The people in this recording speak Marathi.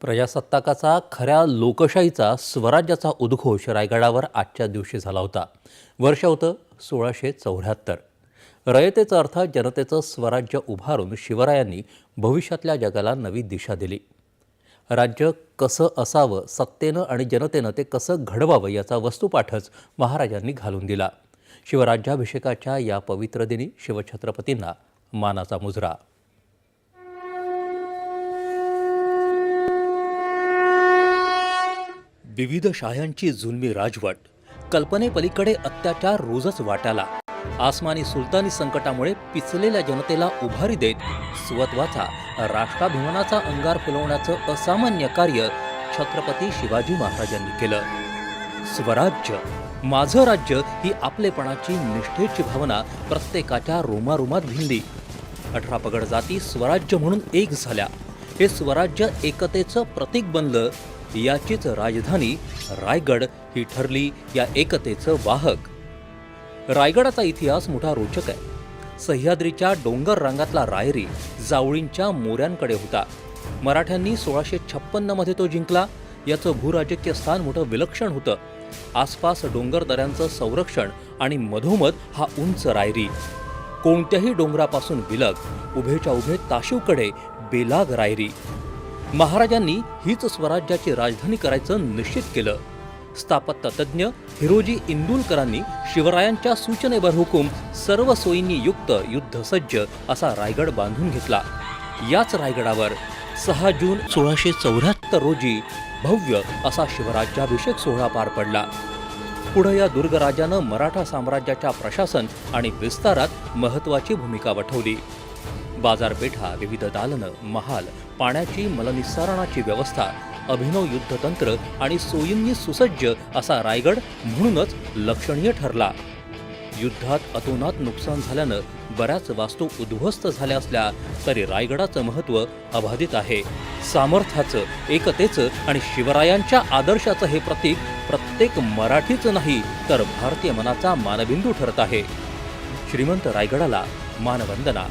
प्रजासत्ताकाचा खऱ्या लोकशाहीचा स्वराज्याचा उद्घोष रायगडावर आजच्या दिवशी झाला होता. वर्ष होतं सोळाशे चौऱ्याहत्तर. रयतेचा अर्थ जनतेचं स्वराज्य उभारून शिवरायांनी भविष्यातल्या जगाला नवी दिशा दिली. राज्य कसं असावं सत्तेनं आणि जनतेनं ते कसं घडवावं याचा वस्तुपाठच महाराजांनी घालून दिला. शिवराज्याभिषेकाच्या या पवित्र दिनी शिवछत्रपतींना मानाचा मुजरा. विविध शाह्यांची जुलमी राजवट कल्पनेपलीकडे अत्याचार रोजच वाटाला आसमानी सुलतानी संकटामुळे पिचलेल्या जनतेला उभारी देत स्वत्वाचा राष्ट्राभिमानाचा अंगार फुलवण्याचं असामान्य कार्य छत्रपती शिवाजी महाराजांनी केलं. स्वराज्य माझं राज्य ही आपलेपणाची निष्ठेची भावना प्रत्येकाच्या रोमारोमात भिनली. अठरा पगड जाती स्वराज्य म्हणून एक झाल्या. हे स्वराज्य एकतेचं प्रतीक बनलं याचीच राजधानी रायगड ही ठरली या एकतेचं वाहक. रायगडाचा इतिहास मोठा रोचक आहे. सह्याद्रीच्या डोंगर रांगातला रायरी जावळींच्या मोऱ्यांकडे होता. मराठ्यांनी सोळाशे छप्पन्नमध्ये तो जिंकला. याचं भूराजकीय स्थान मोठं विलक्षण होतं. आसपास डोंगर दऱ्यांचं संरक्षण आणि मधोमध हा उंच रायरी. कोणत्याही डोंगरापासून विलग उभेच्या उभे ताशीवकडे बेलाग रायरी. महाराजांनी हीच स्वराज्याची राजधानी करायचं निश्चित केलं. स्थापत्यतज्ञ हिरोजी इंदुलकरांनी शिवरायांच्या सूचनेवर हुकूम सर्व सोयींनी युक्त युद्धसज्ज असा रायगड बांधून घेतला. याच रायगडावर सहा जून सोळाशे चौऱ्याहत्तर रोजी भव्य असा शिवराज्याभिषेक सोहळा पार पडला. पुढे या दुर्गराजानं मराठा साम्राज्याच्या प्रशासन आणि विस्तारात महत्वाची भूमिका वठवली बाजारपेठा विविध दालनं महाल पाण्याची मलनिस्सारणाची व्यवस्था अभिनव युद्धतंत्र आणि सोयींनी सुसज्ज असा रायगड म्हणूनच लक्षणीय ठरला. युद्धात अतोनात नुकसान झाल्यानं बऱ्याच वास्तू उद्ध्वस्त झाल्या असल्या तरी रायगडाचं महत्त्व अबाधित आहे. सामर्थ्याचं एकतेचं आणि शिवरायांच्या आदर्शाचं हे प्रतीक प्रत्येक मराठीचं नाही तर भारतीय मनाचा मानबिंदू ठरत आहे. श्रीमंत रायगडाला मानवंदना.